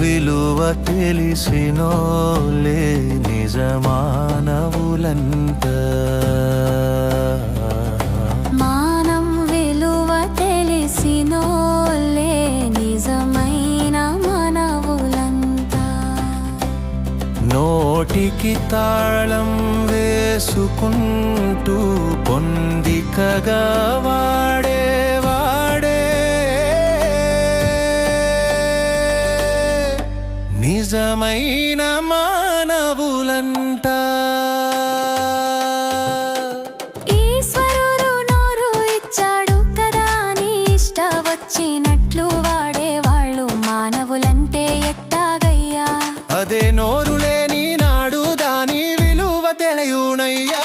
విలువ తెలిసినోలే నిజమానవులంతా. మానం విలువ తెలిసినోలే నిజమైన మనవులంతా. నోటికి తాళం వేసుకుంటూ పొందికగా వాడే నిజమైన మానవులంట ఈశ్వరుడు నోరు ఇచ్చాడు కదా అని ఇష్ట వచ్చినట్లు వాడేవాళ్ళు మానవులంటే ఎట్టాగయ్యా? అదే నోరు లేని నాడు దాని విలువ తెలియునయ్యా.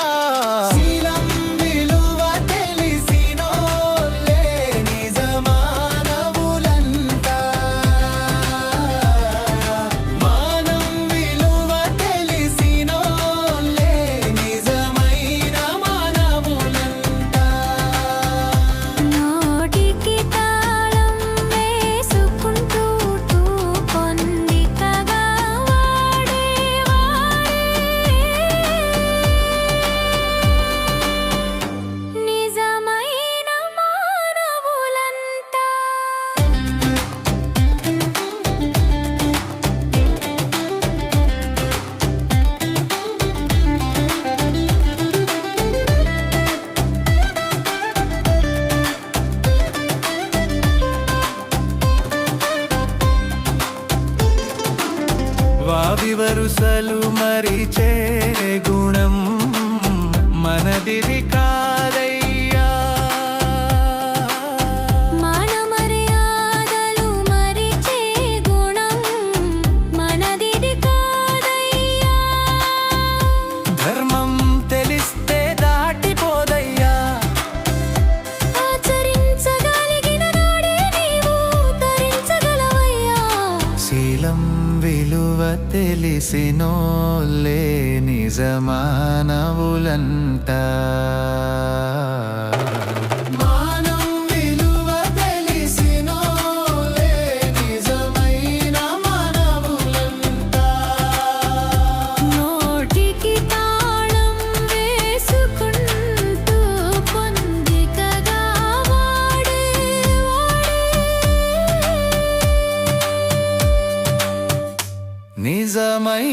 చివరుసలు వరుసలు మరిచే విలువ తెలిసినోలే నిజమానవులంట నిజమై